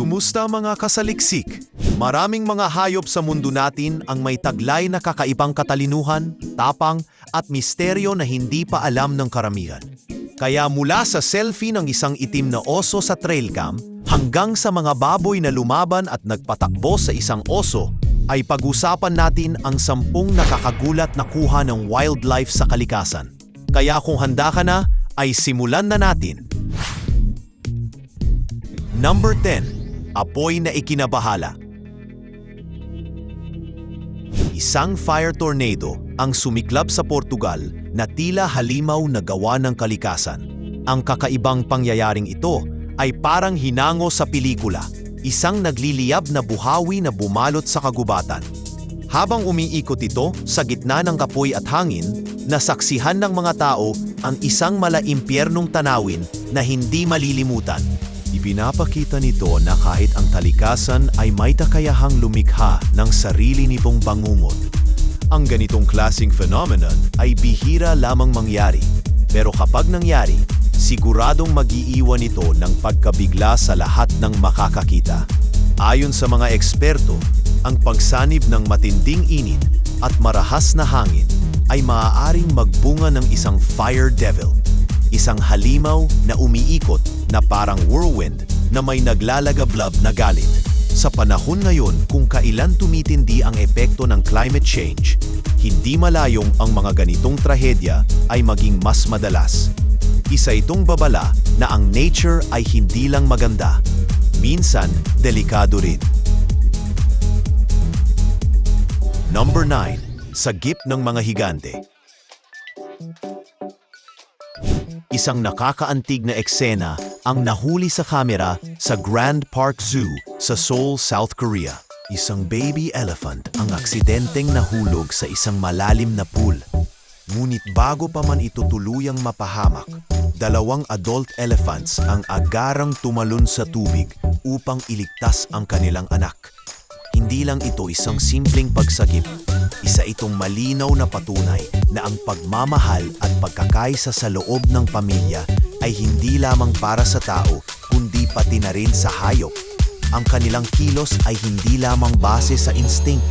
Kumusta mga kasaliksik? Maraming mga hayop sa mundo natin ang may taglay na kakaibang katalinuhan, tapang at misteryo na hindi pa alam ng karamihan. Kaya mula sa selfie ng isang itim na oso sa trail cam hanggang sa mga baboy na lumaban at nagpatakbo sa isang oso, ay pag-usapan natin ang sampung nakakagulat na kuha ng wildlife sa kalikasan. Kaya kung handa ka na, ay simulan na natin. Number 10. Apoy na ikinabahala. Isang fire tornado ang sumiklab sa Portugal na tila halimaw na gawa ng kalikasan. Ang kakaibang pangyayaring ito ay parang hinango sa pelikula, isang nagliliyab na buhawi na bumalot sa kagubatan. Habang umiikot ito sa gitna ng kapoy at hangin, nasaksihan ng mga tao ang isang malaimpyernong tanawin na hindi malilimutan. Ipinapakita nito na kahit ang talikasan ay may takayahang lumikha ng sarili nitong bangungot. Ang ganitong klasing phenomenon ay bihira lamang mangyari, pero kapag nangyari, siguradong mag-iiwan ito ng pagkabigla sa lahat ng makakakita. Ayon sa mga eksperto, ang pagsanib ng matinding init at marahas na hangin ay maaaring magbunga ng isang fire devil, isang halimaw na umiikot na parang whirlwind na may naglalagablab na galit. Sa panahon ngayon kung kailan tumitindi ang epekto ng climate change, hindi malayong ang mga ganitong trahedya ay maging mas madalas. Isa itong babala na ang nature ay hindi lang maganda, minsan delikado rin. Number 9. Sagip ng mga higante. Isang nakakaantig na eksena ang nahuli sa kamera sa Grand Park Zoo sa Seoul, South Korea. Isang baby elephant ang aksidenteng nahulog sa isang malalim na pool. Ngunit bago pa man ito tuluyang mapahamak, dalawang adult elephants ang agarang tumalon sa tubig upang iligtas ang kanilang anak. Hindi lang ito isang simpleng pagsagip, isa itong malinaw na patunay na ang pagmamahal at pagkakaisa sa loob ng pamilya ay hindi lamang para sa tao kundi pati na rin sa hayop. Ang kanilang kilos ay hindi lamang base sa instinct,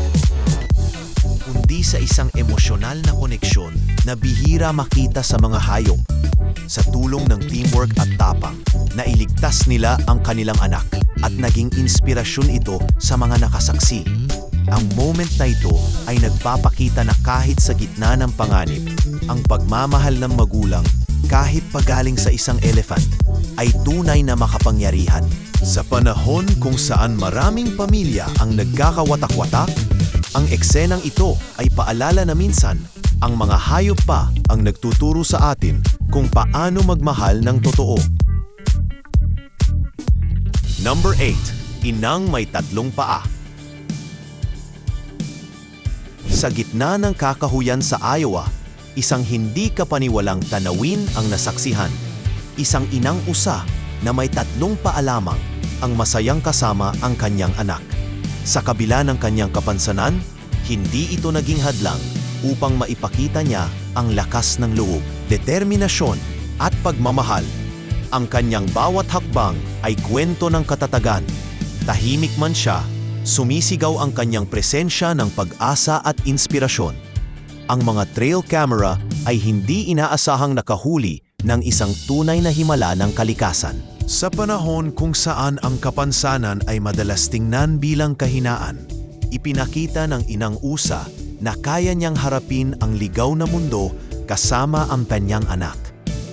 kundi sa isang emosyonal na koneksyon na bihira makita sa mga hayop. Sa tulong ng teamwork at tapang, nailigtas nila ang kanilang anak at naging inspirasyon ito sa mga nakasaksi. Ang moment na ito ay nagpapakita na kahit sa gitna ng panganib, ang pagmamahal ng magulang kahit pagaling sa isang elephant ay tunay na makapangyarihan. Sa panahon kung saan maraming pamilya ang nagkakawatak-watak, ang eksenang ito ay paalala na minsan ang mga hayop pa ang nagtuturo sa atin kung paano magmahal ng totoo. Number 8. Inang may tatlong paa. Sa gitna ng kakahuyan sa Iowa, isang hindi kapaniwalang tanawin ang nasaksihan. Isang inang usa na may tatlong paa lamang ang masayang kasama ang kanyang anak. Sa kabila ng kanyang kapansanan, hindi ito naging hadlang upang maipakita niya ang lakas ng loob, determinasyon at pagmamahal. Ang kanyang bawat hakbang ay kwento ng katatagan. Tahimik man siya, sumisigaw ang kanyang presensya ng pag-asa at inspirasyon. Ang mga trail camera ay hindi inaasahang nakahuli ng isang tunay na himala ng kalikasan. Sa panahon kung saan ang kapansanan ay madalas tingnan bilang kahinaan, ipinakita ng inang usa na kaya niyang harapin ang ligaw na mundo kasama ang kanyang anak.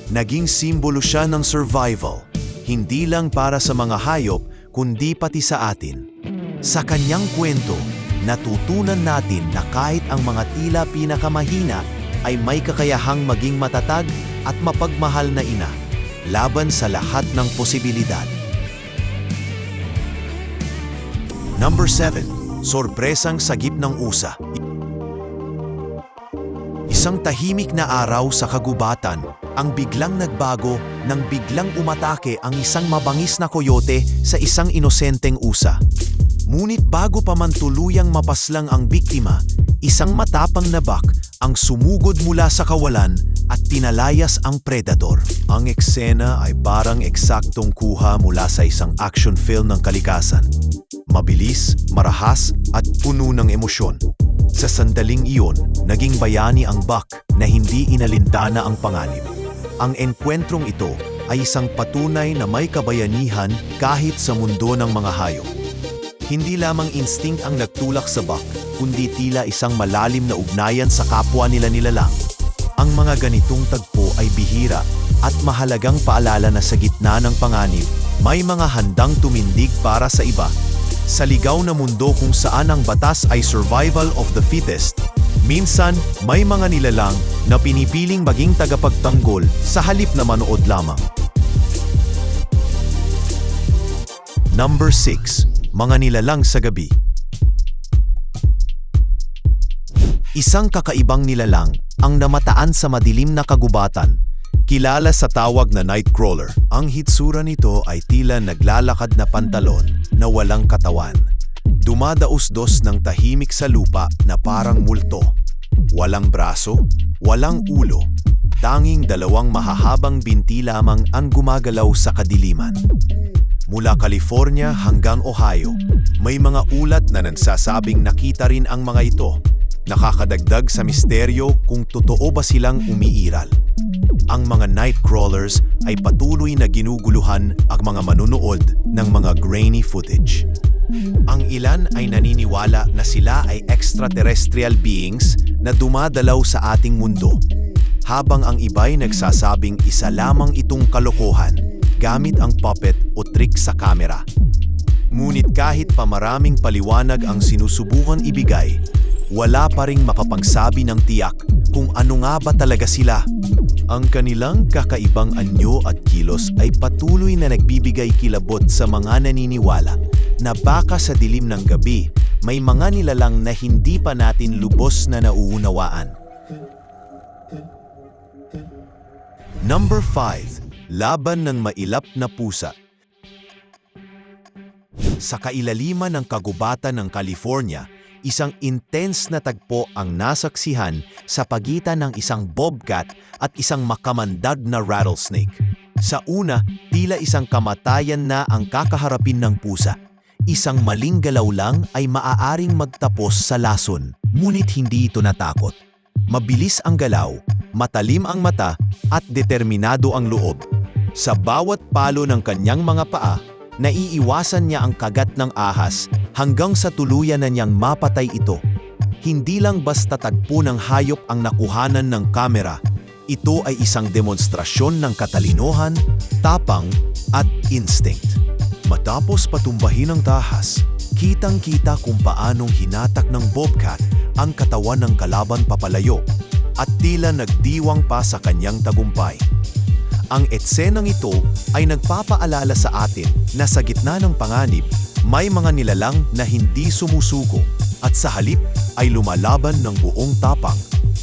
Naging simbolo siya ng survival, hindi lang para sa mga hayop kundi pati sa atin. Sa kanyang kwento, natutunan natin na kahit ang mga tila pinakamahina ay may kakayahang maging matatag at mapagmahal na ina laban sa lahat ng posibilidad. Number 7. Sorpresang sagip ng usa. Isang tahimik na araw sa kagubatan ang biglang nagbago nang biglang umatake ang isang mabangis na koyote sa isang inosenteng usa. Ngunit bago pa man tuluyang mapaslang ang biktima, isang matapang na bak ang sumugod mula sa kawalan at tinalayas ang predator. Ang eksena ay parang eksaktong kuha mula sa isang action film ng kalikasan. Mabilis, marahas at puno ng emosyon. Sa sandaling iyon, naging bayani ang Buck na hindi inalintana ang panganib. Ang engkwentrong ito ay isang patunay na may kabayanihan kahit sa mundo ng mga hayop. Hindi lamang instinct ang nagtulak sa Buck, kundi tila isang malalim na ugnayan sa kapwa nila nilalang. Ang mga ganitong tagpo ay bihira at mahalagang paalala na sa gitna ng panganib, may mga handang tumindig para sa iba. Sa ligaw na mundo kung saan ang batas ay survival of the fittest, minsan may mga nilalang na pinipiling maging tagapagtanggol sa halip na manood lamang. Number 6. Mga nilalang sa gabi. Isang kakaibang nilalang ang namataan sa madilim na kagubatan, kilala sa tawag na Nightcrawler. Ang hitsura nito ay tila naglalakad na pantalon na walang katawan. Dumadaos-dos ng tahimik sa lupa na parang multo. Walang braso, walang ulo, tanging dalawang mahahabang binti lamang ang gumagalaw sa kadiliman. Mula California hanggang Ohio, may mga ulat na nagsasabing nakita rin ang mga ito. Nakakadagdag sa misteryo kung totoo ba silang umiiral. Ang mga nightcrawlers ay patuloy na ginuguluhan ang mga manunood ng mga grainy footage. Ang ilan ay naniniwala na sila ay extraterrestrial beings na dumadalaw sa ating mundo, habang ang iba'y nagsasabing isa lamang itong kalokohan gamit ang puppet o trick sa kamera. Ngunit kahit pa maraming paliwanag ang sinusubukan ibigay, wala pa ring makapagsabi ng tiyak kung ano nga ba talaga sila. Ang kanilang kakaibang anyo at kilos ay patuloy na nagbibigay kilabot sa mga naniniwala na baka sa dilim ng gabi may mga nilalang na hindi pa natin lubos na nauunawaan. Number 5. Laban ng mailap na pusa Sa kailaliman ng kagubatan ng California, isang intense na tagpo ang nasaksihan sa pagitan ng isang bobcat at isang makamandag na rattlesnake. Sa una, tila isang kamatayan na ang kakaharapin ng pusa. Isang maling galaw lang ay maaaring magtapos sa lason, ngunit hindi ito natakot. Mabilis ang galaw, matalim ang mata at determinado ang loob. Sa bawat palo ng kanyang mga paa, naiiwasan niya ang kagat ng ahas hanggang sa tuluyan na niyang mapatay ito. Hindi lang basta tagpo ng hayop ang nakuhanan ng kamera, ito ay isang demonstrasyon ng katalinohan, tapang at instinct. Matapos patumbahin ang tahas, kitang-kita kung paanong hinatak ng bobcat ang katawan ng kalaban papalayo at tila nagdiwang pa sa kanyang tagumpay. Ang etsenang ito ay nagpapaalala sa atin na sa gitna ng panganib, may mga nilalang na hindi sumusuko at sa halip ay lumalaban ng buong tapang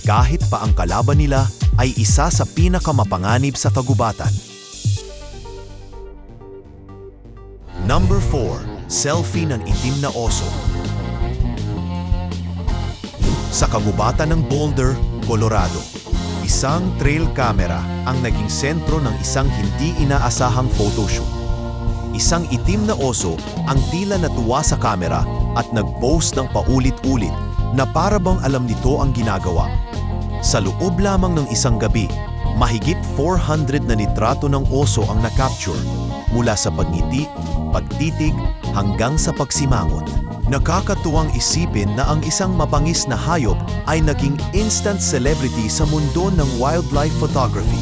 kahit pa ang kalaban nila ay isa sa pinakamapanganib sa kagubatan. Number 4. Selfie ng itim na oso Sa kagubatan ng Boulder, Colorado, isang trail camera ang naging sentro ng isang hindi inaasahang photoshoot. Isang itim na oso ang tila natuwa sa kamera at nag-post ng paulit-ulit na parabang alam nito ang ginagawa. Sa loob lamang ng isang gabi, mahigit 400 na litrato ng oso ang na-capture mula sa pagngiti, pagtitig hanggang sa pagsimangot. Nakakatuwang isipin na ang isang mapangis na hayop ay naging instant celebrity sa mundo ng wildlife photography.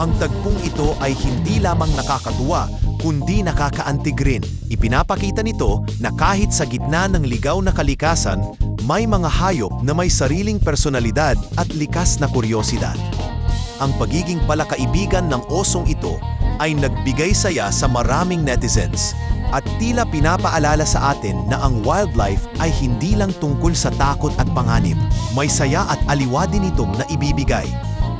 Ang tagpong ito ay hindi lamang nakakatuwa, kundi nakakaantig rin. Ipinapakita nito na kahit sa gitna ng ligaw na kalikasan, may mga hayop na may sariling personalidad at likas na kuryosidad. Ang pagiging palakaibigan ng osong ito ay nagbigay saya sa maraming netizens at tila pinapaalala sa atin na ang wildlife ay hindi lang tungkol sa takot at panganib. May saya at aliwa din itong naibibigay.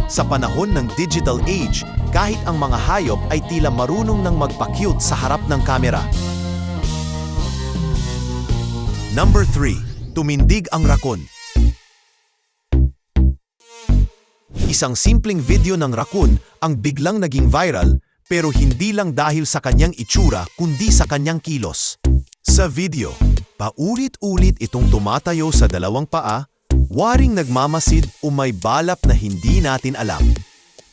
Sa panahon ng digital age, kahit ang mga hayop ay tila marunong nang magpa-cute sa harap ng kamera. Number 3. Tumindig ang rakon. Isang simpleng video ng raccoon ang biglang naging viral pero hindi lang dahil sa kanyang itsura kundi sa kanyang kilos. Sa video, paulit-ulit itong tumatayo sa dalawang paa, waring nagmamasid o may balap na hindi natin alam.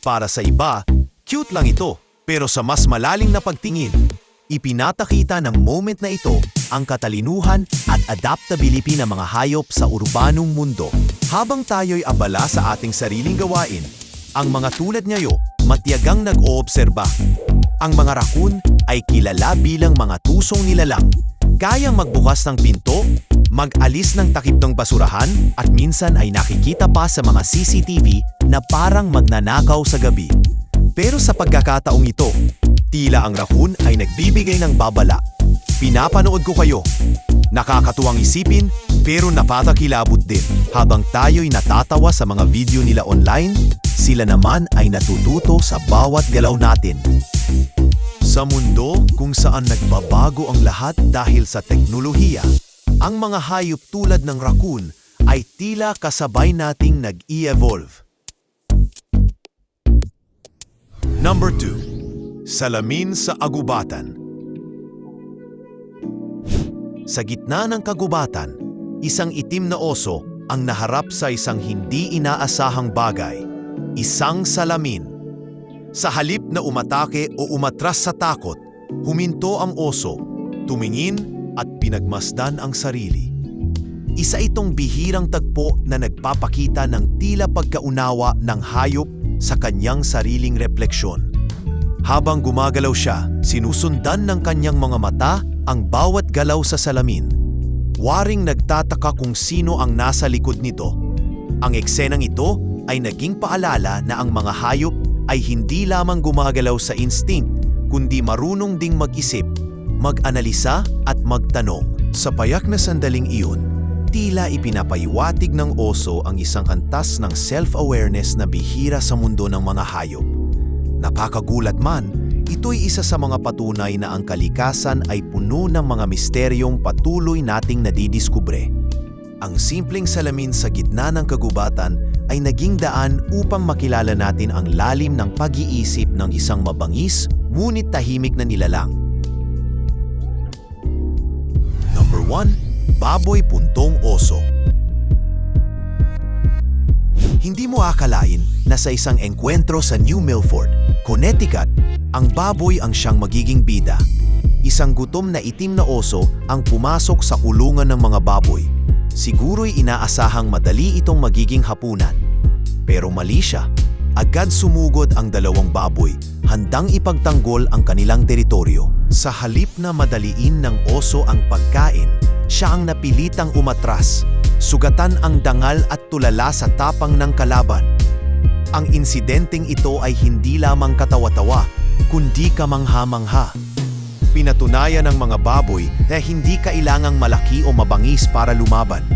Para sa iba, cute lang ito, pero sa mas malaling na pagtingin, ipinatakita ng moment na ito ang katalinuhan at adaptability ng mga hayop sa urbanong mundo. Habang tayo'y abala sa ating sariling gawain, ang mga tulad ngayo matiyagang nag-oobserba. Ang mga raccoon ay kilala bilang mga tusong nilalang. Kayang magbukas ng pinto, mag-alis ng takip ng basurahan at minsan ay nakikita pa sa mga CCTV na parang magnanakaw sa gabi. Pero sa pagkakataong ito, tila ang raccoon ay nagbibigay ng babala. Pinapanood ko kayo. Nakakatuwang isipin pero napatakilabot din. Habang tayo'y natatawa sa mga video nila online, sila naman ay natututo sa bawat galaw natin. Sa mundo kung saan nagbabago ang lahat dahil sa teknolohiya, ang mga hayop tulad ng raccoon ay tila kasabay nating nag-i-evolve. Number 2. Salamin sa agubatan. Sa gitna ng kagubatan, isang itim na oso ang naharap sa isang hindi inaasahang bagay, isang salamin. Sa halip na umatake o umatras sa takot, huminto ang oso, tumingin at pinagmasdan ang sarili. Isa itong bihirang tagpo na nagpapakita ng tila pagkaunawa ng hayop sa kanyang sariling refleksyon. Habang gumagalaw siya, sinusundan ng kanyang mga mata ang bawat galaw sa salamin. Waring nagtataka kung sino ang nasa likod nito. Ang eksenang ito ay naging paalala na ang mga hayop ay hindi lamang gumagalaw sa instinct, kundi marunong ding mag-isip, mag-analisa at magtanong. Sa payak na sandaling iyon, tila ipinapayiwatig ng oso ang isang antas ng self-awareness na bihira sa mundo ng mga hayop. Nakakagulat man, ito'y isa sa mga patunay na ang kalikasan ay puno ng mga misteryong patuloy nating nadidiskubre. Ang simpleng salamin sa gitna ng kagubatan ay naging daan upang makilala natin ang lalim ng pag-iisip ng isang mabangis ngunit tahimik na nilalang. Number 1. Baboy Puntong Oso Hindi mo akalain na sa isang engkwentro sa New Milford, Connecticut, ang baboy ang siyang magiging bida. Isang gutom na itim na oso ang pumasok sa kulungan ng mga baboy. Siguro'y inaasahang madali itong magiging hapunan. Pero mali siya. Agad sumugod ang dalawang baboy, handang ipagtanggol ang kanilang teritoryo. Sa halip na madaliin ng oso ang pagkain, siya ang napilitang umatras, sugatan ang dangal at tulala sa tapang ng kalaban. Ang insidenteng ito ay hindi lamang katawa-tawa, kundi kamangha-mangha. Pinatunayan ng mga baboy na hindi kailangang malaki o mabangis para lumaban.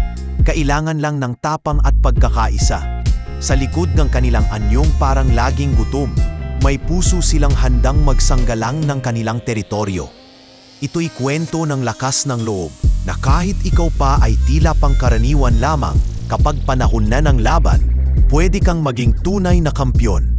Kailangan lang ng tapang at pagkakaisa. Sa likod ng kanilang anyong parang laging gutom, may puso silang handang magsanggalang ng kanilang teritoryo. Ito'y kwento ng lakas ng loob na kahit ikaw pa ay tila pangkaraniwan lamang kapag panahon na ng laban, pwede kang maging tunay na kampyon.